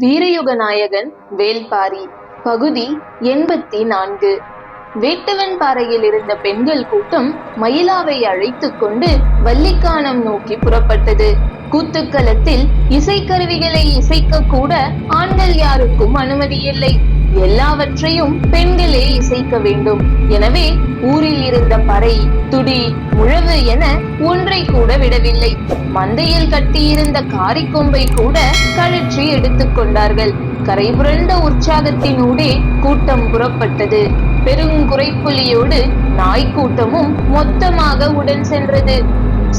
வீரயுக நாயகன் வேல்பாரி பகுதி எண்பத்தி நான்கு வேட்டுவன் பாறையில் இருந்த பெண்கள் கூட்டம் மயிலாவை அழைத்துக் கொண்டு வள்ளிக்கானம் நோக்கி புறப்பட்டது. கூத்துக்களத்தில் இசைக்கருவிகளை இசைக்க கூட ஆண்கள் யாருக்கும் அனுமதி இல்லை. எல்லாவற்றையும் பெண்களே இசைக்க வேண்டும். எனவே ஊரில் இருந்த பறை துடி உழவு என ஒன்றை கூட விடவில்லை. மந்தையில் கட்டியிருந்த காரிக்கொம்பை கூட கழற்றி எடுத்துக் கொண்டார்கள். உற்சாகத்தினூடே கூட்டம் புறப்பட்டது. பெருங்குறைப்புலியோடு நாய்க்கூட்டமும் மொத்தமாக உடன் சென்றது.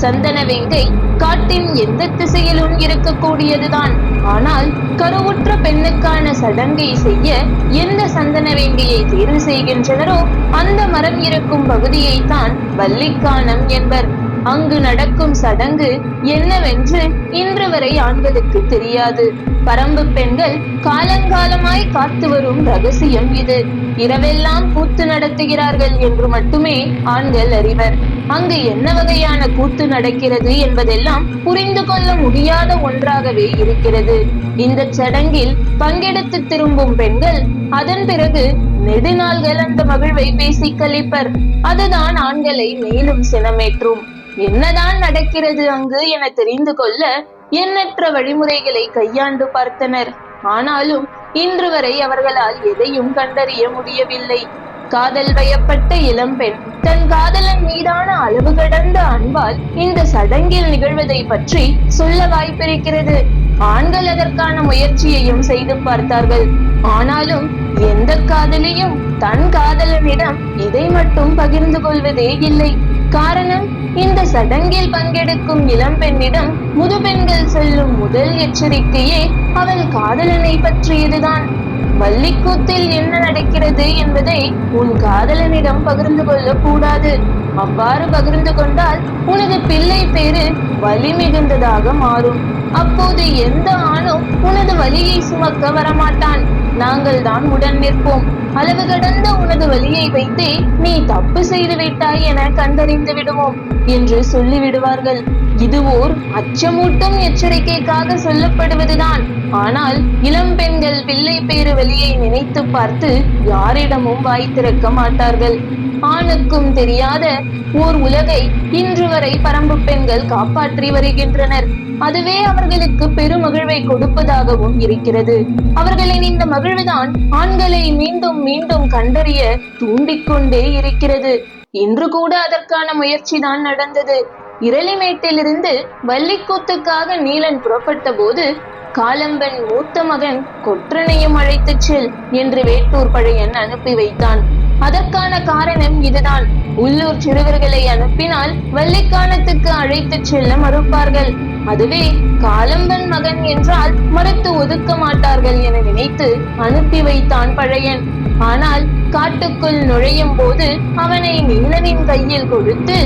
சந்தன வேங்கை காட்டின் எந்த திசையிலும் இருக்கக்கூடியதுதான். ஆனால் கருவுற்ற பெண்ணுக்கான சடங்கை செய்ய எந்த சந்தன வேங்கையை தேர்வு செய்கின்றனரோ அந்த மரம் இருக்கும் பகுதியைத்தான் வள்ளிக்கானம் என்பர். அங்கு நடக்கும் சடங்கு என்னவென்று இன்று வரை ஆண்களுக்கு தெரியாது. பரம்பு பெண்கள் காலங்காலமாய் காத்து வரும் ரகசியம் இது. இரவெல்லாம் கூத்து நடத்துகிறார்கள் என்று மட்டுமே ஆண்கள் அறிவர். அங்கு என்ன வகையான கூத்து நடக்கிறது என்பதெல்லாம் புரிந்து கொள்ள முடியாத ஒன்றாகவே இருக்கிறது. இந்த சடங்கில் பங்கெடுத்து திரும்பும் பெண்கள் அதன் பிறகு நெடுநாள்கள் அந்த மகிழ்வை பேசி கழிப்பர். அதுதான் ஆண்களை மேலும் சினமேற்றும். என்னதான் நடக்கிறது அங்கு என தெரிந்து கொள்ள எண்ணற்ற வழிமுறைகளை கையாண்டு பார்த்தனர். ஆனாலும் இன்று வரை அவர்களால் எதையும் கண்டறிய முடியவில்லை. காதல் வயப்பட்ட இளம்பெண் தன் காதலன் மீதான அளவு கடந்த அன்பால் இந்த சடங்கில் நிகழ்வதை பற்றி சொல்ல வாய்ப்பிருக்கிறது. ஆண்கள் அதற்கான முயற்சியையும் செய்து பார்த்தார்கள். ஆனாலும் எந்த காதலியும் தன் காதலனிடம் இதை மட்டும் பகிர்ந்து கொள்வதே இல்லை. காரணம் இந்த சடங்கில் பங்கெடுக்கும் இளம்பெண்ணிடம் முதுபெண்கள் செல்லும் முதல் எச்சரிக்கையே அவள் காதலனை பற்றியதுதான். வள்ளிக்கூத்தில் என்ன நடக்கிறது என்பதை உன் காதலனிடம் பகிர்ந்து கொள்ள கூடாது அவ்வாறு பகிர்ந்து கொண்டால் உனது பிள்ளை பேரு வலி மிகுந்ததாக மாறும். அப்போது எந்த ஆணும் உனது வலியை சுமக்க வரமாட்டான். நாங்கள் தான் உடன் நிற்போம். அளவு கடந்த உனது வழியை வைத்தே நீ தப்பு செய்து விட்டாய் என கண்டறிந்து விடுவோம் என்று சொல்லிவிடுவார்கள். இது ஓர் அச்சமூட்டும் எச்சரிக்கைக்காக சொல்லப்படுவதுதான். ஆனால் இளம் பெண்கள் பிள்ளை பேறு வழியை நினைத்து பார்த்து யாரிடமும் வாய் திறக்க மாட்டார்கள். ஆணுக்கும் தெரியாத ஓர் உலகை இன்று வரை பரம்பு பெண்கள் காப்பாற்றி வருகின்றனர். அதுவே அவர்களுக்கு பெருமகிழ்வை கொடுப்பதாகவும் இருக்கிறது. அவர்களின் இந்த மகிழ்வுதான் ஆண்களை மீண்டும் மீண்டும் கண்டறிய தூண்டிக்கொண்டே இருக்கிறது. இன்று கூட அதற்கான முயற்சி தான் நடந்தது. இரளிமேட்டிலிருந்து வள்ளிக்கூத்துக்காக நீலன் புறப்பட்ட போது காலம்பன் மூத்த மகன் கொற்றனையும் அழைத்துச் செல் என்று வேட்டூர் பழையன் அனுப்பி வைத்தான். அதற்கான காரணம் இதுதான் உள்ளூர் சிறுவர்களை அனுப்பினால் வெள்ளிக்கானத்துக்கு அழைத்துச் செல்ல மறுப்பார்கள். அதுவே காலம்பன் மகன் என்றால் மறுத்து ஒதுக்க மாட்டார்கள் என நினைத்து அனுப்பி வைத்தான் பழையன். ஆனால் காட்டுக்குள் நுழையும் போது அவனை நீலனின் கையில் கொடுத்து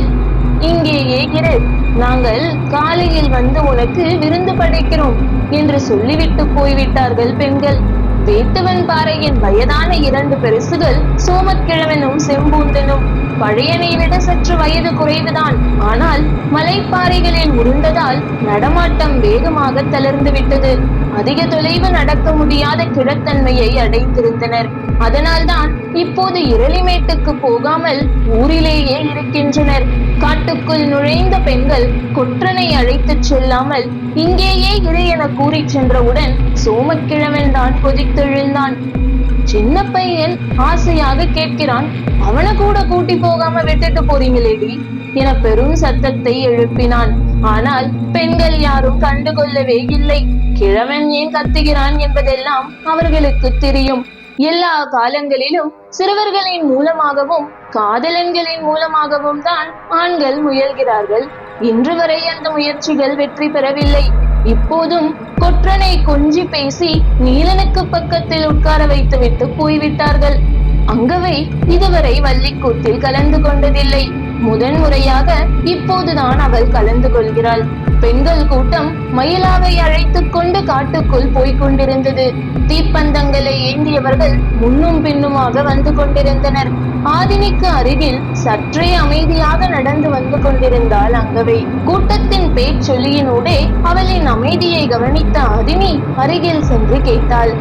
இங்கேயே இரு. நாங்கள் காலையில் வந்து உனக்கு விருந்து படைக்கிறோம் என்று சொல்லிவிட்டு போய்விட்டார்கள் பெண்கள். வேட்டுவன் பாறையின் வயதான இரண்டு பெருசுகள் சோமக்கிழவனும் செம்பூந்தனும். பழையனை விட சற்று வயது குறைவுதான். ஆனால் மலைப்பாறைகளில் உருண்டதால் நடமாட்டம் வேகமாக தளர்ந்து விட்டது அதிக தொலைவு நடக்க முடியாத கிழத்தன்மையை அடைந்திருந்தனர். அதனால்தான் இப்போது இரளிமேட்டுக்கு போகாமல் ஊரிலேயே இருக்கின்றனர். காட்டுக்குள் நுழைந்த பெண்கள் கொற்றனை அழைத்துச் செல்லாமல் இங்கேயே இரு என கூறிச் சென்றவுடன் சோமக்கிழவன் தான் கொதித்தெழுந்தான். சின்ன பையன் ஆசையாக கேட்கிறான். அவனை கூட கூட்டி போகாம விட்டுட்டு போறீங்களேடி என பெரும் சத்தத்தை எழுப்பினான். ஆனால் பெண்கள் யாரும் கண்டுகொள்ளவே இல்லை. கிழவன் ஏன் கத்துகிறான் என்பதெல்லாம் அவர்களுக்கு தெரியும். எல்லா காலங்களிலும் சிறுவர்களின் மூலமாகவும் காதலன்களின் மூலமாகவும் தான் ஆண்கள் முயல்கிறார்கள். இன்று வரை அந்த முயற்சிகள் வெற்றி பெறவில்லை. இப்போதும் கொற்றனை கொஞ்சி பேசி நீலனுக்கு பக்கத்தில் உட்கார வைத்துவிட்டு போய்விட்டார்கள். அங்கவை இதுவரை வள்ளிக்கூத்தில் கலந்து கொண்டதில்லை. முதன் முறையாக இப்போதுதான் அவள் கலந்து கொள்கிறாள். பெண்கள் கூட்டம் மயிலாவை அழைத்துக் கொண்டு காட்டுக்குள் போய்க் கொண்டிருந்தது. தீப்பந்தங்களை கூடியவர்கள் முன்னும் பின்னுமாக வந்து கொண்டிருந்தனர். ஆதினிக்கு அருகில் சற்றே அமைதியாக நடந்து வந்து கொண்டிருந்தாள் அங்கவை. கூட்டத்தின் பேச்சொலியினூடே அவளின் அமைதியை கவனித்த ஆதினி அருகில் சென்று கேட்டாள்.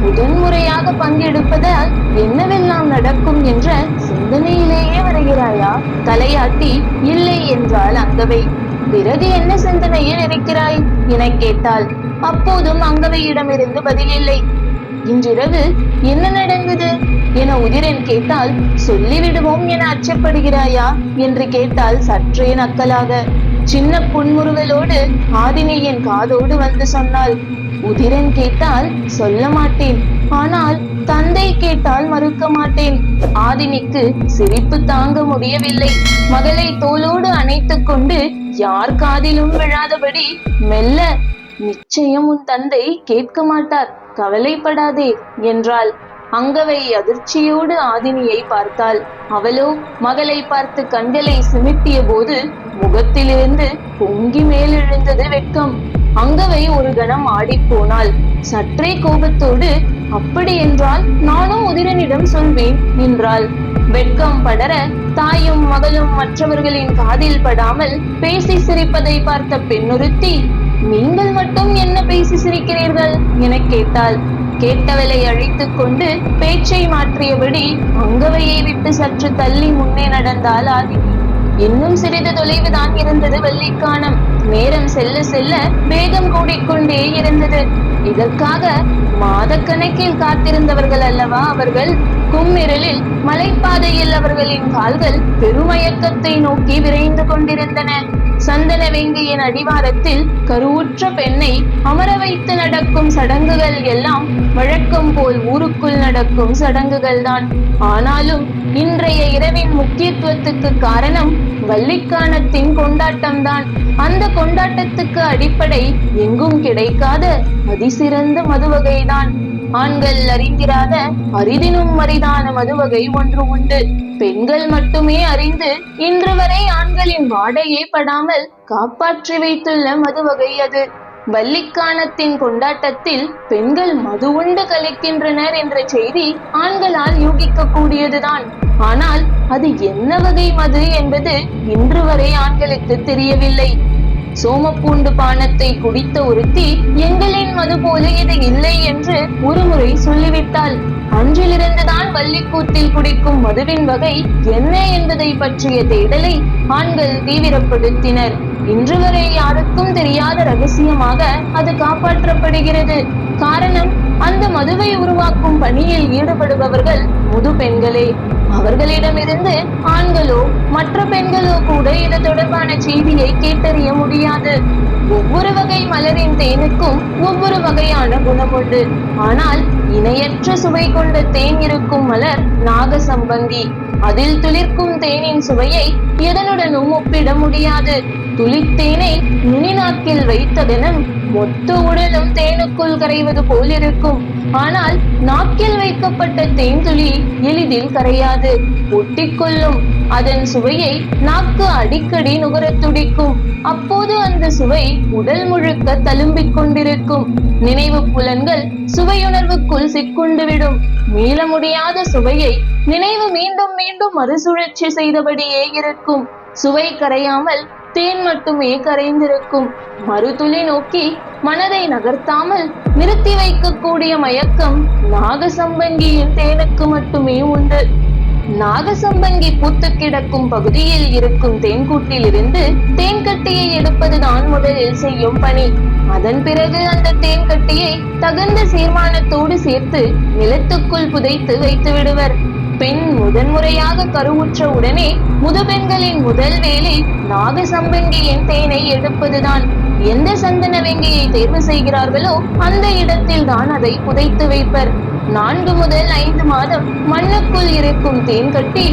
முதன்முறையாக பங்கெடுப்பதால் என்னவெல்லாம் நடக்கும் என்ற சிந்தனையிலேயே வருகிறாயா? தலையாட்டி இல்லை என்றால் அங்கவை. பிறகு என்ன சிந்தனையில் இருக்கிறாய்? என கேட்டாள். அப்போதும் அங்கவையிடமிருந்து பதில் இல்லை. இன்றிரவு என்ன நடந்தது? என உதிரன் கேட்டால் சொல்லிவிடுவோம் என அச்சப்படுகிறாயா? என்று கேட்டால் சற்றே நக்கலாக சின்ன புன்முறுவலோடு ஆதினியின் காதோடு வந்து சொன்னாள். உதிரன் கேட்டால் சொல்ல மாட்டேன். ஆனால் தந்தை கேட்டால் மறுக்க மாட்டேன். ஆதினிக்கு சிரிப்பு தாங்க முடியவில்லை. மகளை தோளோடு அணைத்துக் கொண்டு யார் காதிலும் விழாதபடி மெல்ல நிச்சயம் உன் தந்தை கேட்க மாட்டார். கவலைப்படாதே என்றாள். அங்கவை அதிர்ச்சியோடு ஆதினியை பார்த்தாள். அவளோ மகளை பார்த்து கண்களை சிமிட்டிய போது முகத்திலிருந்து பொங்கி மேலெழுந்தது வெட்கம். அங்கவை ஒரு கணம் ஆடிப்போனாள் சற்றே கோபத்தோடு அப்படி என்றால் நானும் உதிரனிடம் சொல்வேன் என்றாள். வெட்கம் படர தாயும் மகளும் மற்றவர்களின் காதில் படாமல் பேசி சிரிப்பதை பார்த்த பெண்ணொருத்தி நீங்கள் மட்டும் என்ன பேசி சிரிக்கிறீர்கள்? என கேட்டாள். கேட்டவளை அழைத்துக் கொண்டு பேச்சை மாற்றியபடி அங்கவையை விட்டு சற்று தள்ளி முன்னே நடந்தாள் ஆதினி இன்னும் சிறிது தொலைவுதான் இருந்தது வள்ளிக்கானம். நேரம் செல்ல செல்ல வேகம் கூடிக்கொண்டே இருந்தது. இதற்காக மாதக்கணக்கில் காத்திருந்தவர்கள் அல்லவா அவர்கள்? கும்மிரலில் மலைப்பாதையில் அவர்களின் கால்கள் பெருமயக்கத்தை நோக்கி விரைந்து கொண்டிருந்தன. சந்தன வேங்கியின் அடிவாரத்தில் கருவுற்ற பெண்ணை அமர வைத்து நடக்கும் சடங்குகள் எல்லாம் வழக்கம் போல் ஊருக்குள் நடக்கும் சடங்குகள் தான் ஆனாலும் இன்றைய இரவின் முக்கியத்துவத்துக்கு காரணம் வள்ளிக்கானத்தின் கொண்டாட்டம்தான். அந்த கொண்டாட்டத்துக்கு அடிப்படை எங்கும் கிடைக்காத அதிசிறந்த மதுவகைதான். ஆண்கள் அறிந்திராத அரிதினும் அரிதான மதுவகை ஒன்று உண்டு. பெண்கள் மட்டுமே அறிந்து இன்று வரை ஆண்களின் வாடையே படாமல் காப்பாற்றி வைத்துள்ள மதுவகை அது. வள்ளிக்கானத்தின் கொண்டாட்டத்தில் பெண்கள் மது உண்டு கலைக்கின்றனர் என்ற செய்தி ஆண்களால் யூகிக்க கூடியதுதான் ஆனால் அது என்ன வகை மது என்பது இன்று வரை ஆண்களுக்கு தெரியவில்லை. சோமப்பூண்டு பானத்தை குடித்த ஒருத்தி எங்களின் மது போல இது இல்லை என்று ஒருமுறை சொல்லிவிட்டாள். அன்றிலிருந்துதான் வள்ளிக்கூத்தில் குடிக்கும் மதுவின் வகை என்ன என்பதை பற்றிய தேடலை ஆண்கள் தீவிரப்படுத்தினர். இன்று வரை யாருக்கும் தெரியாத ரகசியமாக அது காப்பாற்றப்படுகிறது. காரணம் அந்த மதுவை உருவாக்கும் பணியில் ஈடுபடுபவர்கள் முது பெண்களே. அவர்களிடமிருந்து ஆண்களோ மற்ற பெண்களோ கூட இது தொடர்பான செய்தியை கேட்டறிய முடியாது. ஒவ்வொரு வகை மலரின் தேனுக்கும் ஒவ்வொரு வகையான குணம் உண்டு. ஆனால் இணையற்ற சுவை கொண்ட தேன் இருக்கும் மலர் நாகசம்பங்கி அதில் துளிர்க்கும் தேனின் சுவையை எதனுடனும் ஒப்பிட முடியாது. துளித்தேனை நுனிநாக்கில் நாக்கில் வைத்ததனும் மொத்த உடலும் தேனுக்குள் கரைவது போல் இருக்கும் ஆனால் நாக்கில் வைக்கப்பட்ட தேன்துளி எளிதில் கரையாது. ஒட்டிக்கொள்ளும் அதன் சுவையை நாக்கு அடிக்கடி நுகர துடிக்கும். அப்போது அந்த சுவை உடல் முழுக்க தழும்பிக் கொண்டிருக்கும். நினைவு புலன்கள் சுவையுணர்வுக்குள் சிக்குண்டுவிடும் மீள முடியாத சுவையை நினைவு மீண்டும் மீண்டும் மறுசுழற்சி செய்தபடியே இருக்கும். சுவை கரையாமல் தேன் மட்டுமே கரைந்திருக்கும் மறுதுளி நோக்கி மனதை நகர்த்தாமல் நிறுத்தி வைக்கக்கூடிய மயக்கம் நாகசம்பங்கியின் தேனுக்கு மட்டுமே உண்டு. நாகசம்பங்கி பூத்து கிடக்கும் பகுதியில் இருக்கும் தேன்கூட்டில் இருந்து தேன்கட்டியை எடுப்பதுதான் முதலில் செய்யும் பணி. அதன் பிறகு அந்த தேன்கட்டியை தகுந்த சீர்மானத்தோடு சேர்த்து நிலத்துக்குள் புதைத்து வைத்து விடுவர். பெண் முதன்முறையாக கருவுற்ற உடனே முதுபெண்களின் முதல் வேலை நாகசம்பங்கியின் தேனை எடுப்பதுதான். எந்த சந்தன வேங்கையை தேர்வு செய்கிறார்களோ அந்த இடத்தில் தான் அதை புதைத்து வைப்பர். நான்கு முதல் ஐந்து மாதம் மண்ணுக்குள் இருக்கும் தேன் கட்டி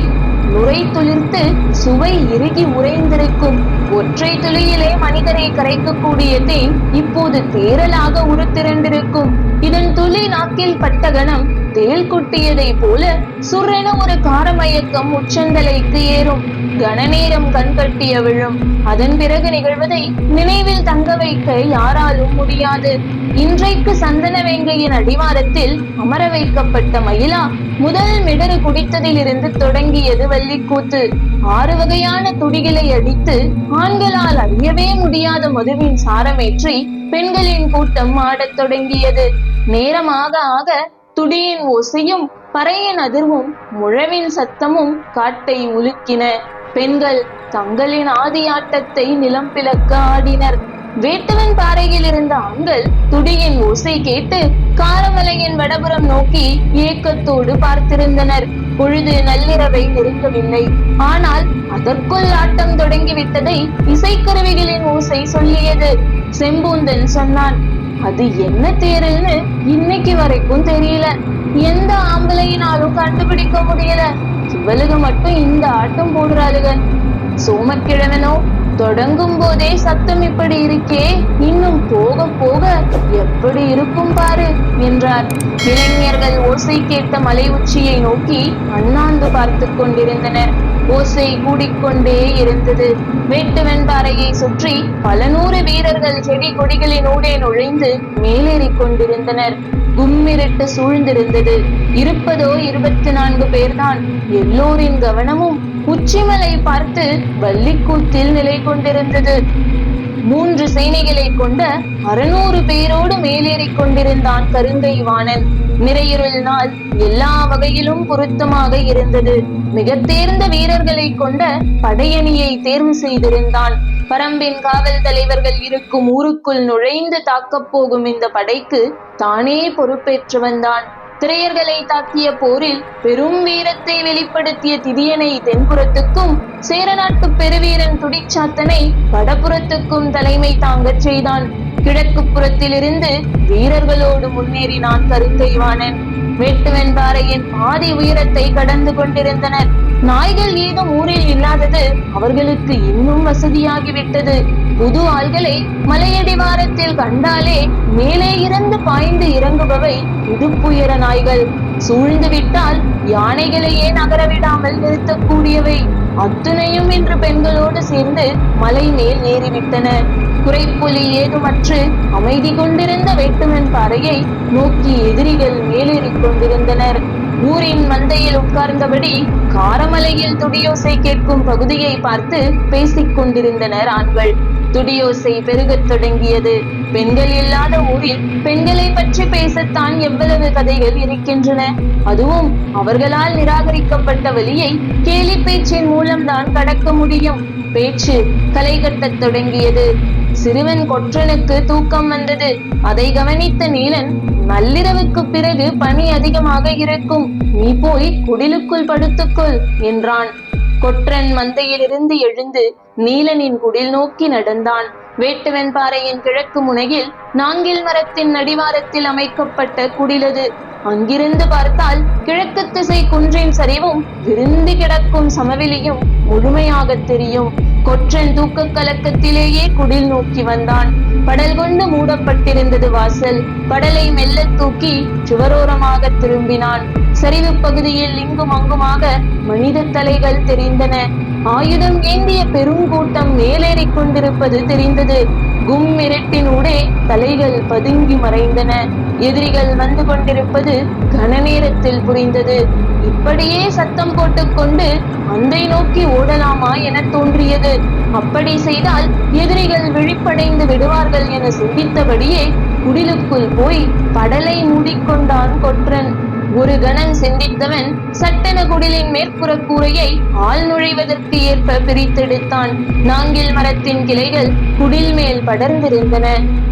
நுரை துளிர்த்து சுவை இறுகி உறைந்திருக்கும். ஒற்றை துளியிலே மனிதரை கரைக்கக்கூடிய தேன் இப்போது தேரலாக உருத்திரண்டிருக்கும். இதன் துளி நாக்கில் பட்டகணம் கணம் தேள் போல சுரென ஒரு காரமயக்கம் உச்சந்தலைக்கு ஏறும். கனநேரம் கண் கட்டிய விழும். அதன் பிறகு நிகழ்வதை நினைவில் தங்க வைக்க யாராலும் முடியாது. இன்றைக்கு சந்தன வேங்கையின் அடிவாரத்தில் அமர வைக்கப்பட்ட மயிலா முதல் மிடறு குடித்ததிலிருந்து தொடங்கியது வள்ளிக்கூத்து. ஆறு வகையான துடிகளை அடித்து ஆண்களால் அறியவே முடியாத மதுவின் சாரமேற்றி பெண்களின் கூட்டம் ஆடத் தொடங்கியது. நேரமாக ஆக துடியின் ஓசையும் பறையின் அதிர்வும் முழவின் சத்தமும் காட்டை உலுக்கின பெண்கள் தங்களின் ஆதியாட்டத்தை நிலம் பிளக்க ஆடினர். வேட்டுவன் பாறையில் இருந்த ஆண்கள் துடியின் ஓசை கேட்டு காரமலையின் வடபுறம் நோக்கி ஏக்கத்தோடு பார்த்திருந்தனர். பொழுது நள்ளிரவை நெருக்கவில்லை. ஆனால் அதற்குள் ஆட்டம் தொடங்கிவிட்டதை இசைக்கருவிகளின் ஓசை சொல்லியது. செம்பூந்தன் சொன்னான் அது என்ன தேருன்னு இன்னைக்கு வரைக்கும் தெரியல. எந்த ஆம்பளையினாலும் கண்டுபிடிக்க முடியல. இவளுக மட்டும் இந்த ஆட்டம் போடுறாளுக. சோமக்கிழவனோ தொடங்கும் போதே சத்தம் இப்படி இருக்கே? இன்னும் போக போக எப்படி இருக்கும் பாரு என்றார். இளைஞர்கள் ஓசை கேட்ட மலை உச்சியை நோக்கி அண்ணாந்து பார்த்து கொண்டிருந்தனர். ஓசை கூடிக்கொண்டே இருந்தது. வேட்டுவன் பாறையை சுற்றி பல நூறு வீரர்கள் செடி கொடிகளின் ஊடே நுழைந்து மேலேறிக் கொண்டிருந்தனர். கும்மிருட்டு சூழ்ந்திருந்தது. இருப்பதோ இருபத்தி நான்கு பேர்தான். எல்லோரின் கவனமும் உச்சிமலை பார்த்து வள்ளிக்கூத்தில் நிலை கொண்டிருந்தது. மூன்று சேனைகளை கொண்ட அறுநூறு பேரோடு மேலேறிக் கொண்டிருந்தான் கருங்கை வாணன். நிறையிருள் நாள் எல்லா வகையிலும் பொருத்தமாக இருந்தது. மிக தேர்ந்த வீரர்களை கொண்ட படையணியை தேர்வு செய்திருந்தான். பரம்பின் காவல் தலைவர்கள் இருக்கும் ஊருக்குள் நுழைந்து தாக்கப் போகும் இந்த படைக்கு தானே பொறுப்பேற்று வந்தான். திரையர்களை தாக்கிய போரில் பெரும் வீரத்தை வெளிப்படுத்திய திதியனை தென்புறத்துக்கும் சேரநாட்டு பெருவீரன் துடிச்சாத்தனை வடபுறத்துக்கும் தலைமை தாங்கச் செய்தான். கிழக்கு புறத்திலிருந்து வீரர்களோடு முன்னேறினான் கருங்கைவாணன் வேட்டுவன் பாறையின் பாதி உயரத்தை கடந்து கொண்டிருந்தனர். நாய்கள் ஏதும் ஊரில் இல்லாதது அவர்களுக்கு இன்னும் வசதியாகிவிட்டது. புது ஆள்களை மலையடிவாரத்தில் கண்டாலே மேலே இருந்து பாய்ந்து இறங்குபவை இடுப்புயர நாய்கள். சூழ்ந்து விட்டால் யானைகளையே நகர விடாமல் நிறுத்தக்கூடியவை. அத்துணையும் இன்று பெண்களோடு சேர்ந்து மலை மேல் ஏறிவிட்டன. குறைப்புலி ஏதுமற்று அமைதி கொண்டிருந்த வேட்டுமன் பாறையை நோக்கி எதிரிகள் மேலேறிக் கொண்டிருந்தனர். ஊரின் மந்தையில் உட்கார்ந்தபடி காரமலையில் துடியோசை கேட்கும் பகுதியை பார்த்து பேசிக் கொண்டிருந்தனர் ஆண்கள். துடியோசை பெருகத் தொடங்கியது. பெண்கள் இல்லாத ஊரில் பெண்களை பற்றி பேசத்தான் எவ்வளவு கதைகள் இருக்கின்றன. அதுவும் அவர்களால் நிராகரிக்கப்பட்ட வழியை கேலி பேச்சின் மூலம்தான் கடக்க முடியும். பேச்சு களை கட்டத் தொடங்கியது. சிறுவன் கொற்றனுக்கு தூக்கம் வந்தது. அதை கவனித்த நீலன் நள்ளிரவுக்கு பிறகு பனி அதிகமாக இருக்கும். நீ போய் குடிலுக்குள் படுத்துக்கொள் என்றான். கொற்றன் மந்தையிலிருந்து எழுந்து நீலனின் குடில் நோக்கி நடந்தான். வேட்டுவன் பாறையின் கிழக்கு முனையில் நாங்கில் மரத்தின் அடிவாரத்தில் அமைக்கப்பட்ட குடிலது. அங்கிருந்து பார்த்தால் கிழக்கு திசை குன்றின் சரிவும் விருந்து கிடக்கும் சமவெளியும் முழுமையாக தெரியும். கொற்றன் தூக்க கலக்கத்திலேயே குடில் நோக்கி வந்தான். படல் கொண்டு மூடப்பட்டிருந்தது வாசல். படலை மெல்ல தூக்கி சுவரோரமாக திரும்பினான். சரிவு பகுதியில் இங்கும் அங்குமாக மனித தலைகள் தெரிந்தன. ஆயுதம் ஏந்திய பெருங்கூட்டம் மேலேறிக் கொண்டிருப்பது தெரிந்தது. கும் மிரட்டினூடே தலைகள் பதுங்கி மறைந்தன. எதிரிகள் வந்து கொண்டிருப்பது கன நேரத்தில் புரிந்தது. இப்படியே சத்தம் போட்டுக்கொண்டு அந்தை நோக்கி ஓடலாமா என தோன்றியது. அப்படி செய்தால் எதிரிகள் விழிப்படைந்து விடுவார்கள் என சிந்தித்தபடியே குடிலுக்குள் போய் படலை மூடிக்கொண்டான் கொற்றன். ஒரு கணம் சிந்தித்தவன் சட்டென குடிலின் மேற்புற கூரையை ஆள் நுழைவதற்கு ஏற்ப பிரித்தெடுத்தான். நாங்கில் மரத்தின் கிளைகள் குடில் மேல் படர்ந்திருந்தன.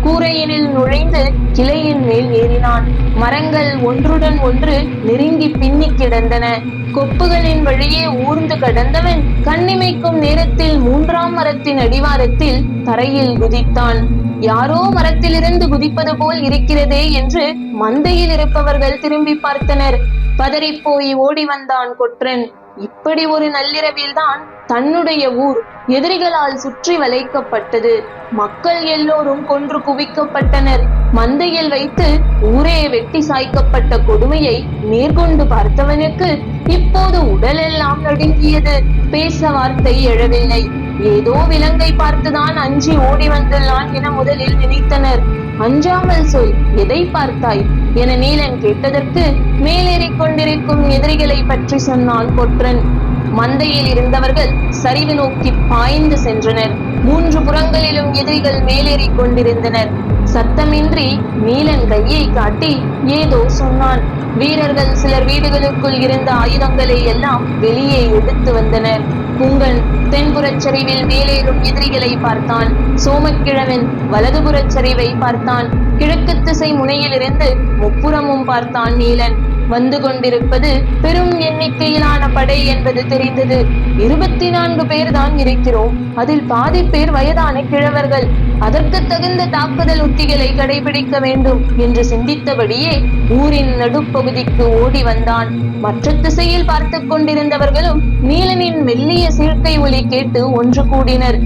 கூரையினில் நுழைந்து கிளையின் மேல் ஏறினான். மரங்கள் ஒன்றுடன் ஒன்று நெருங்கி பின்னி கிடந்தன. கொப்புகளின் வழியே ஊர்ந்து கடந்தவன் கண்ணிமைக்கும் நேரத்தில் மூன்றாம் மரத்தின் அடிவாரத்தில் தரையில் குதித்தான். யாரோ மரத்திலிருந்து குதிப்பது போல் இருக்கிறதே என்று மந்தையில் இருப்பவர்கள் திரும்பி பார்த்தனர். பதறிப்போய் ஓடி வந்தான் கொற்றன். இப்படி ஒரு நள்ளிரவில்தான் தன்னுடைய ஊர் எதிரிகளால் சுற்றி வளைக்கப்பட்டது. மக்கள் எல்லோரும் கொன்று குவிக்கப்பட்டனர். மந்தையில் வைத்து ஊரே வெட்டி சாய்க்கப்பட்ட கொடுமையை மேற்கொண்டு பார்த்தவனுக்கு இப்போது உடலெல்லாம் நடுங்கியது. பேச வார்த்தை எழவில்லை. ஏதோ விலங்கை பார்த்துதான் அஞ்சி ஓடி வந்துள்ளான் என முதலில் நினைத்தனர். அஞ்சாமல் சொல் எதை பார்த்தாய்? என நீலன் கேட்டதற்கு மேலேறிக் கொண்டிருக்கும் எதிரிகளை பற்றி சொன்னான் கொற்றன். மந்தையில் இருந்தவர்கள் சரிவு நோக்கி பாய்ந்து சென்றனர். மூன்று புறங்களிலும் எதிரிகள் மேலேறிக் கொண்டிருந்தனர். சத்தமின்றி நீலன் கையை காட்டி ஏதோ சொன்னான். வீரர்கள் சிலர் வீடுகளுக்குள் இருந்த ஆயுதங்களை எல்லாம் வெளியே எடுத்து வந்தனர். புங்கன் தென்புறச் சரிவில் மேலேறும் எதிரிகளை பார்த்தான். சோமக்கிழவன் வலதுபுறச் சரிவை பார்த்தான். கிழக்கு திசை முனையிலிருந்து முப்புறமும் பார்த்தான் நீலன். வந்து கொண்டிருப்பது பெரும் எண்ணிக்கையிலான படை என்பது தெரிந்தது. இருபத்தி நான்கு பேர் தான் இருக்கிறோம். அதில் பாதி பேர் வயதான கிழவர்கள். அதற்கு தகுந்த தாக்குதல் உத்திகளை கடைபிடிக்க வேண்டும் என்று சிந்தித்தபடியே ஊரின் நடுப்பகுதிக்கு ஓடி வந்தான். மற்ற திசையில் பார்த்து கொண்டிருந்தவர்களும் நீலனின் மெல்லிய சீர்க்கை ஒலி கேட்டு ஒன்று கூடினர்.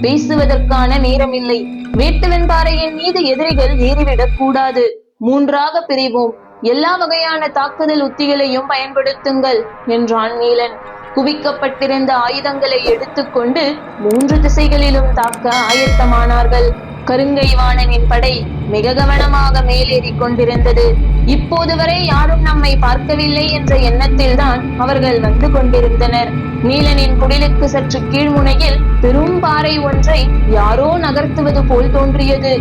பேசுவதற்கான நேரமில்லை வேட்டுவன் பாறையின் மீது எதிரிகள் ஏறிவிடக் கூடாது. மூன்றாக பிரிவோம். எல்லா வகையான தாக்குதல் உத்திகளையும் பயன்படுத்துங்கள் என்றான் நீலன். குவிக்கப்பட்டிருந்த ஆயுதங்களை எடுத்துக்கொண்டு மூன்று திசைகளிலும் தாக்க ஆயத்தமானார்கள். கருங்கை வாணனின் படை மிக கவனமாக மேலேறிக் கொண்டிருந்தது. இப்போது வரை யாரும் நம்மை பார்க்கவில்லை என்ற எண்ணத்தில் தான் அவர்கள் வந்து கொண்டிருந்தனர். நீலனின் குடிலுக்கு சற்று கீழ்முனையில் பெரும் பாறை ஒன்றை யாரோ நகர்த்துவது போல் தோன்றியது.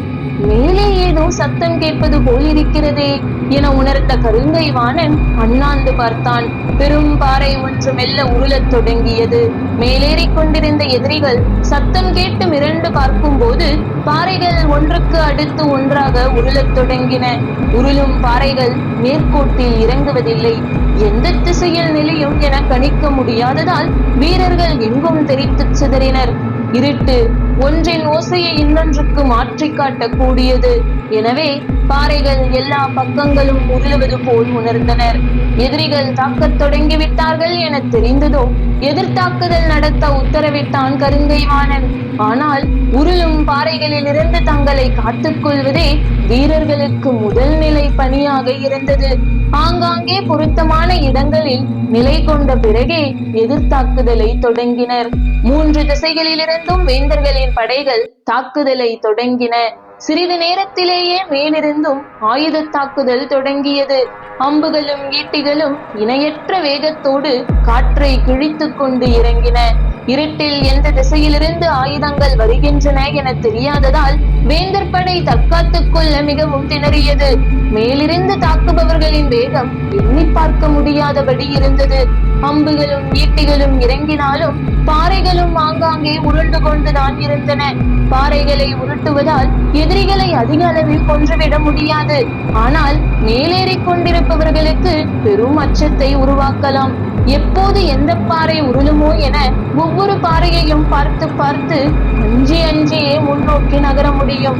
மேலே ஏதோ சத்தம் கேட்பது போல் இருக்கிறதே என உணர்ந்த கருங்கை வாணன் அண்ணாந்து பார்த்தான். பெரும் பாறை ஒன்று மெல்ல உருளத் தொடங்கியது. மேலேறிக் கொண்டிருந்த எதிரிகள் சத்தம் கேட்டு மிரண்டு பார்க்கும்போது பாறைகள் ஒன்றுக்கு அடுத்து ஒன்றாக உருளத் தொடங்கின. உருளும் பாறைகள் நேர்கோட்டில் இறங்குவதில்லை. எந்த திசையில் நிலையும் என கணிக்க முடியாததால் வீரர்கள் எங்கும் தெரித்துச் சிதறினர். இருட்டு ஒன்றின் ஓசையை இன்னொன்றுக்கு மாற்றி காட்டக்கூடியது எனவே பாறைகள் எல்லா பக்கங்களும் உருளுவது போல் உணர்ந்தனர். எதிரிகள் தாக்கத் தொடங்கிவிட்டார்கள் என தெரிந்ததோ எதிர்த்தாக்குதல் நடத்த உத்தரவிட்டான் கருங்கைவாணன் ஆனால் உருளும் பாறைகளிலிருந்து தங்களை காத்துக் கொள்வதே வீரர்களுக்கு முதல் நிலை பணியாக இருந்தது. ஆங்காங்கே பொருத்தமான இடங்களில் நிலை கொண்ட பிறகே எதிர்த்தாக்குதலை தொடங்கினர். மூன்று திசைகளிலிருந்தும் வேந்தர்களின் படைகள் தாக்குதலை தொடங்கின. சிறிது நேரத்திலேயே மேலிருந்தும் ஆயுத தாக்குதல் தொடங்கியது. அம்புகளும் ஈட்டிகளும் இணையற்ற வேகத்தோடு காற்றை கிழித்துக் கொண்டு இறங்கின. இருட்டில் எந்த திசையிலிருந்து ஆயுதங்கள் வருகின்றன என தெரியாததால் வேந்தர் படை தற்காத்துக் கொள்ள மிகவும் திணறியது. மேலிருந்து தாக்குபவர்களின் வேகம் எண்ணி பார்க்க முடியாதபடி இருந்தது. அம்புகளும் ஈட்டிகளும் இறங்கினாலும் பாறைகளும் ஆங்காங்கே உருண்டு கொண்டுதான் இருந்தன. பாறைகளை உருட்டுவதால் எதிரிகளை அதிக அளவில் கொன்றுவிட முடியாது. ஆனால் மேலேறிக் கொண்டிருப்பவர்களுக்கு பெரும் அச்சத்தை உருவாக்கலாம். எப்போது எந்த பாறை உருளுமோ என ஒவ்வொரு பாறையையும் பார்த்து பார்த்து அஞ்சி அஞ்சியே முன்னோக்கி நகர முடியும்.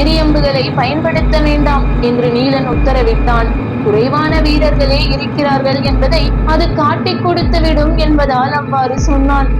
எரியம்புகளை பயன்படுத்த வேண்டாம் என்று நீலன் உத்தரவிட்டான். குறைவான வீரர்களே இருக்கிறார்கள் என்பதை அது காட்டிக் கொடுத்துவிடும் என்பதால் அவ்வாறு சொன்னான்.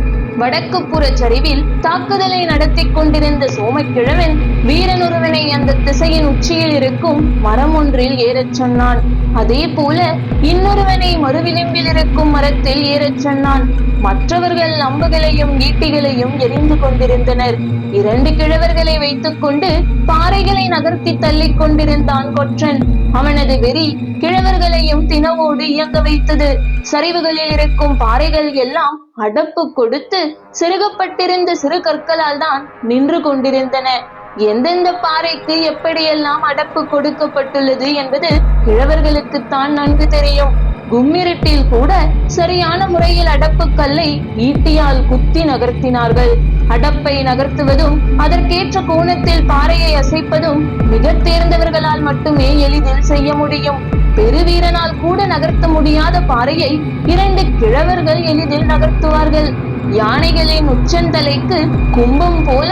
வடக்கு புறச் சரிவில் தாக்குதலை நடத்தி கொண்டிருந்த சோமக்கிழவன் வீரன் ஒருவனை அந்த திசையின் உச்சியில் இருக்கும் மரம் ஒன்றில் ஏறச் சொன்னான். அதே போல இன்னொருவனை மறுவிளிம்பில் இருக்கும் மரத்தில் ஏறச் சொன்னான். மற்றவர்கள் அம்புகளையும் ஈட்டிகளையும் எரிந்து கொண்டிருந்தனர். இரண்டு கிழவர்களை வைத்துக்கொண்டு பாறைகளை நகர்த்தி தள்ளிக் கொண்டிருந்தான் கொற்றன். அவனது வெறி கிழவர்களையும் தினவோடு இயங்க வைத்தது. சரிவுகளில் இருக்கும் பாறைகள் எல்லாம் அடப்பு கொடுத்து செருகப்பட்டிருந்த சிறு கற்களால் தான் நின்று கொண்டிருந்தன. எந்தெந்த பாறைக்கு எப்படியெல்லாம் அடப்பு கொடுக்கப்பட்டுள்ளது என்பது கிழவர்களுக்குத்தான் நன்கு தெரியும். கும்மிருட்டில் கூட சரியான முறையில் அடப்பு கல்லை ஈட்டியால் குத்தி நகர்த்தினார்கள். அடப்பை நகர்த்துவதும் அதற்கேற்ற கோணத்தில் பாறையை அசைப்பதும் மிக தேர்ந்தவர்களால் மட்டுமே எளிதில் செய்ய முடியும். பெருவீரனால் கூட நகர்த்த முடியாத பாறையை இரண்டு கிழவர்கள் எளிதில் நகர்த்துவார்கள். யானைகளின் உச்சந்தலைக்கு கும்பம் போல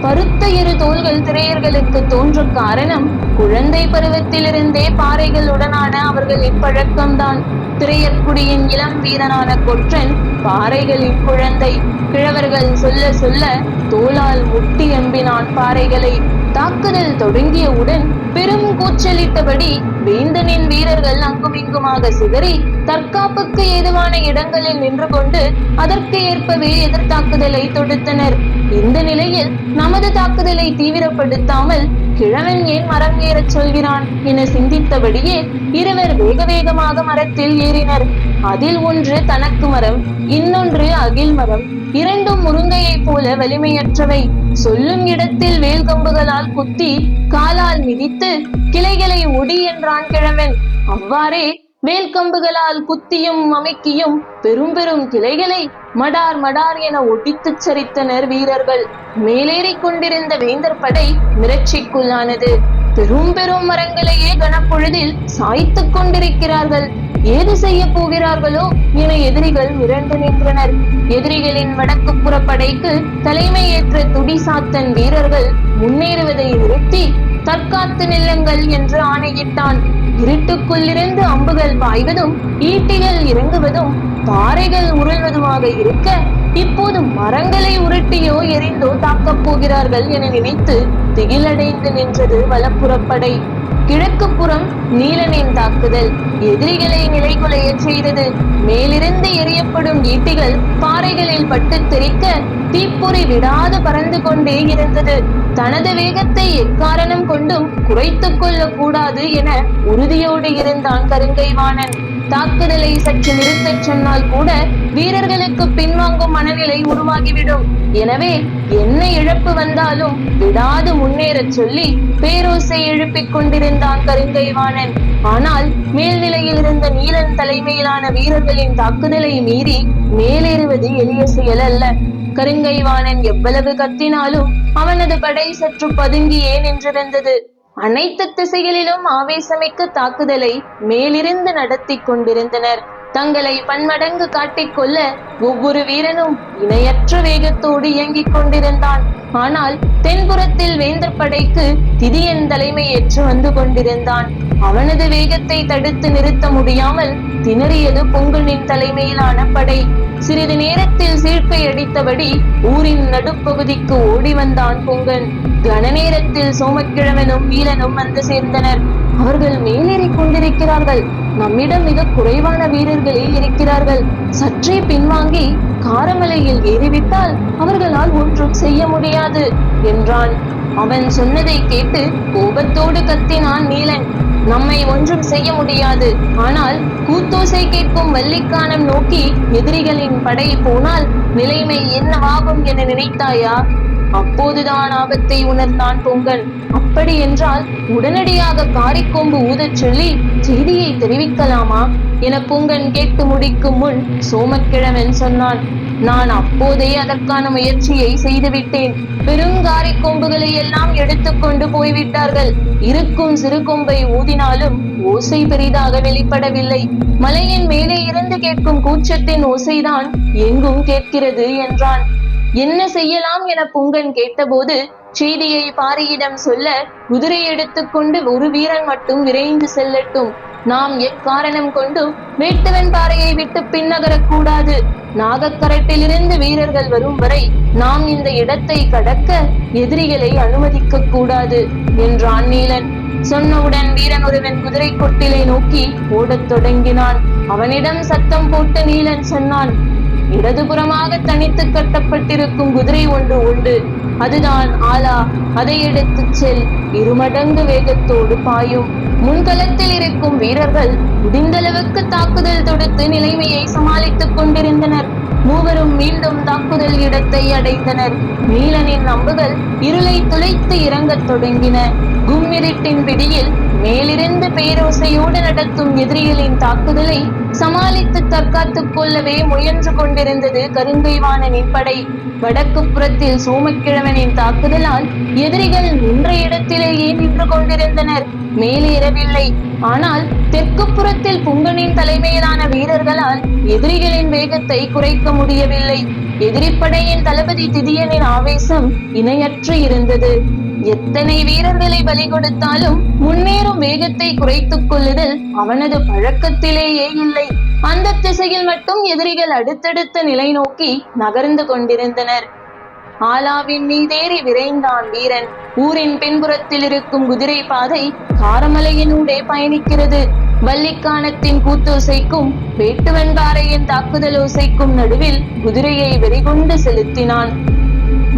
பருத்த இரு தோள்கள் திரையர்களுக்கு தோன்ற காரணம் குழந்தை பருவத்திலிருந்தே பாறைகளுடனான அவர்களின் பழக்கம்தான். திரையற்குடியின் இளம் வீரனான கொற்றன் பாறைகளின் குழந்தை. கிழவர்கள் சொல்ல சொல்ல தோளால் முட்டி எம்பினான் பாறைகளை. தாக்குதல் தொடங்கியவுடன் பெரும் கூச்சலிட்டபடி வேந்தனின் வீரர்கள் அங்குமிங்குமாக சிதறி தற்காப்புக்கு ஏதுவான இடங்களில் நின்று கொண்டு அதற்கு ஏற்பவே எதிர்த்தாக்குதலை தொடுத்தனர். இந்த நிலையில் நமது தாக்குதலை தீவிரப்படுத்தாமல் கிழவன் ஏன் மரம் ஏறச் சொல்கிறான் என சிந்தித்தபடியே இருவர் வேக வேகமாக மரத்தில் ஏறினர். அதில் ஒன்று தனக்கு மரம் இன்னொன்று அகில் மரம். இரண்டும் முருங்கையைப் போல வலிமையற்றவை. சொல்லும் இடத்தில் வேல் கம்புகளால் குத்தி காலால் மிதித்து கிளைகளை ஒடி என்றான் கிழவன். அவ்வாறே வேல் கம்புகளால் குத்தியும் அமைக்கியும் பெரும் பெரும் கிளைகளை மடார் மடார் என ஒடித்துச் சரித்தனர் வீரர்கள். மேலேறிக் கொண்டிருந்த வேந்தர் படை மிரட்சிக்குள்ளானது. பெரும் பெரும் மரங்களையே கனப்பொழுதில் சாய்த்துக் கொண்டிருக்கிறார்கள். ஏது செய்ய போகிறார்களோ? என எதிரிகள் மிரண்டு நின்றனர். எதிரிகளின் வடக்குப்புற படைக்கு தலைமையேற்ற துடிசாத்தன் வீரர்கள் முன்னேறுவதை நிறுத்தி தற்காத்து நில்லுங்கள் என்று ஆணையிட்டான். இருட்டுக்குள்ளிருந்து அம்புகள் பாய்வதும் ஈட்டிகள் இறங்குவதும் பாறைகள் உருள்வதுமாக இருக்க இப்போது மரங்களை உருட்டியோ எரிந்தோ தாக்கப் போகிறார்கள் என நினைத்து திகிலடைந்து நின்றது வலப்புறப்படை. கிழக்கு புறம் நீலனின் தாக்குதல். எதிரிகளை நிலைகுலைய செய்தது. மேலிருந்து எரியப்படும் ஈட்டிகள் பாறைகளில் பட்டு தெறிக்க தீப்பொறி விடாது பறந்து கொண்டே இருந்தது. தனது வேகத்தை எக்காரணம் கொண்டும் குறைத்துக் கொள்ள கூடாது என உறுதியோடு இருந்தான் கருங்கைவாணன். தாக்குதலை சற்று நிறுத்தச் சொன்னால் கூட வீரர்களுக்கு பின்வாங்கும் மனநிலை உருவாகிவிடும். எனவே என்ன இழப்பு வந்தாலும் விடாது முன்னேறச் சொல்லி பேரோசை எழுப்பிக் கொண்டிருந்தான் கருங்கைவாணன். ஆனால் மேல்நிலையில் இருந்த நீலன் தலைமையிலான வீரர்களின் தாக்குதலை மீறி மேலேறுவது எளிய செயல் அல்ல. கருங்கைவாணன் எவ்வளவு கத்தினாலும் அவனது படை சற்று பதுங்கியே நின்றிருந்தது? அனைத்து திசைகளிலும் ஆவேசமிக்க தாக்குதலை மேலிருந்து நடத்தி கொண்டிருந்தனர். தங்களை பன்மடங்கு காட்டிக்கொள்ள ஒவ்வொரு வீரனும் இணையற்ற வேகத்தோடு இயங்கிக் கொண்டிருந்தான். ஆனால் தென்புறத்தில் வேந்தர் படைக்கு திதியன் தலைமை ஏற்று வந்து கொண்டிருந்தான். அவனது வேகத்தை தடுத்து நிறுத்த முடியாமல் திணறியது பொங்கலின் தலைமையிலான படை. சிறிது நேரத்தில் சீழ்க்கை அடித்தபடி ஊரின் நடுப்பகுதிக்கு ஓடி வந்தான் பொங்கன். கன நேரத்தில் சோமக்கிழவனும் வீரனும் வந்து சேர்ந்தனர். அவர்கள் மேலேறிக் கொண்டிருக்கிறார்கள். நம்மிடம் மிக குறைவான வீரர்களே இருக்கிறார்கள். சற்றே பின்வாங்கி காரமலையில் ஏறிவிட்டால் அவர்களால் ஒன்றும் செய்ய முடியாது என்றான். அவன் சொன்னதை கேட்டு கோபத்தோடு கத்தினான் நீலன். நம்மை ஒன்றும் செய்ய முடியாது. ஆனால் கூத்தோசை கேட்கும் வள்ளிக்கானம் நோக்கி எதிரிகளின் படை போனால் நிலைமை என்னவாகும் என நினைத்தாயா? அப்போதுதான் ஆபத்தை உணர்ந்தான் பொங்கன் அப்படி என்றால் உடனடியாக காரிக்கொம்பு ஊதச் சொல்லி செய்தியை தெரிவிக்கலாமா? என பொங்கன் கேட்டு முடிக்கும் முன் சோமக்கிழவன் சொன்னான் நான் அப்போதே அதற்கான முயற்சியை செய்துவிட்டேன். பெருங்காரி கொம்புகளை எல்லாம் எடுத்துக்கொண்டு போய்விட்டார்கள். இருக்கும் சிறு கொம்பை ஊதினாலும் ஓசை பெரிதாக வெளிப்படவில்லை. மலையின் மேலே இருந்து கேட்கும் கூச்சத்தின் ஓசைதான் எங்கும் கேட்கிறது என்றான். என்ன செய்யலாம் என புங்கன் கேட்டபோது செய்தியை பாரியிடம் சொல்ல குதிரை எடுத்துக்கொண்டு ஒரு வீரன் மட்டும் விரைந்து செல்லட்டும். நாம் எக்காரணம் கொண்டும் வேட்டுவன் பாறையை விட்டு பின்னகரக் கூடாது. நாகக்கரட்டிலிருந்து வீரர்கள் வரும் வரை நாம் இந்த இடத்தை கடக்க எதிரிகளை அனுமதிக்க கூடாது என்றான் நீலன். சொன்னவுடன் வீரன் ஒருவன் குதிரை கொட்டிலை நோக்கி ஓடத் தொடங்கினான். அவனிடம் சத்தம் போட்டு நீலன் சொன்னான் இடதுபுறமாக தனித்து கட்டப்பட்டிருக்கும் குதிரை ஒன்று உண்டு. அதுதான் ஆலா. அதை எடுத்து செல். இருமடங்கு வேகத்தோடு பாயும். முன்களத்தில் இருக்கும் வீரர்கள் முடிந்தளவுக்கு தாக்குதல் தொடுத்து நிலைமையை சமாளித்துக் கொண்டிருந்தனர். மூவரும் மீண்டும் தாக்குதல் இடத்தை அடைந்தனர். நீலனின் அம்புகள் இருளை துளைத்து இறங்கத் தொடங்கின. கும்மிருட்டின் பிடியில் மேலிருந்து பேரோசையோடு நடத்தும் எதிரிகளின் தாக்குதலை சமாளித்து தற்காத்துக் கொள்ளவே முயன்று கொண்டிருந்தது கருங்கைவாணனின் படை வடக்கு புறத்தில் சோமக்கிழவனின் தாக்குதலால் எதிரிகள் நின்ற இடத்திலேயே நின்று கொண்டிருந்தனர். மேலேறவில்லை ஆனால் தெற்கு புறத்தில் புங்கனின் தலைமையிலான வீரர்களால் எதிரிகளின் வேகத்தை குறைக்க முடியவில்லை. எதிரிப்படையின் தளபதி திதியனின் ஆவேசம் இணையற்று இருந்தது. எத்தனை வீரர்களை பலி கொடுத்தாலும் முன்னேறும் வேகத்தை குறைத்துக் கொள்ளுதல் அவனது பழக்கத்திலேயே இல்லை. அந்த திசையில் மட்டும் எதிரிகள் அடுத்தடுத்த நிலை நோக்கி நகர்ந்து கொண்டிருந்தனர். ஆலாவின் மீதேறி விரைந்தான் வீரன். ஊரின் பின்புறத்தில் இருக்கும் குதிரை பாதை காரமலையினூடே பயணிக்கிறது. வள்ளிக்கானத்தின் கூத்தோசைக்கும் வேட்டுவன்பாறையின் தாக்குதல் ஓசைக்கும் நடுவில் குதிரையை வெறிகொண்டு செலுத்தினான்.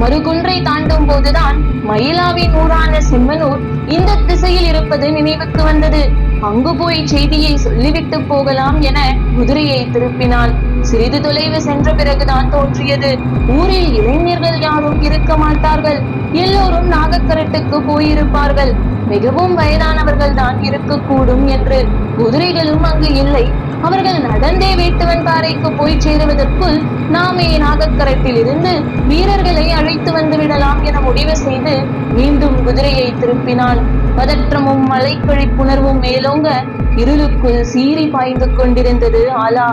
மறுகுன்றை தாண்டும் போதுதான் மயிலாவின் ஊரான சிம்மனூர் இந்த திசையில் இருப்பது நினைவுக்கு வந்தது. அங்கு போய் செய்தியை சொல்லிவிட்டு போகலாம் என குதிரையை திருப்பினான் சிறிது தொலைவு சென்ற பிறகுதான் தோன்றியது. ஊரில் இளைஞர்கள் யாரும் இருக்க மாட்டார்கள். எல்லோரும் நாகக்கரட்டுக்கு போயிருப்பார்கள். மிகவும் வயதானவர்கள் தான் இருக்கக்கூடும் என்று குதிரைகளும் அங்கு இல்லை. அவர்கள் நடந்தே வேட்டுவன் பாறைக்கு போய் சேருவதற்குள் நாமே நாகக்கரத்தில் இருந்து வீரர்களை அழைத்து வந்து விடலாம் என முடிவு செய்து மீண்டும் குதிரையை திருப்பினான் பதற்றமும் மலைக்கழிப்புணர்வும் மேலோங்க இருளுக்குள் சீறி பாய்ந்து கொண்டிருந்தது ஆலா.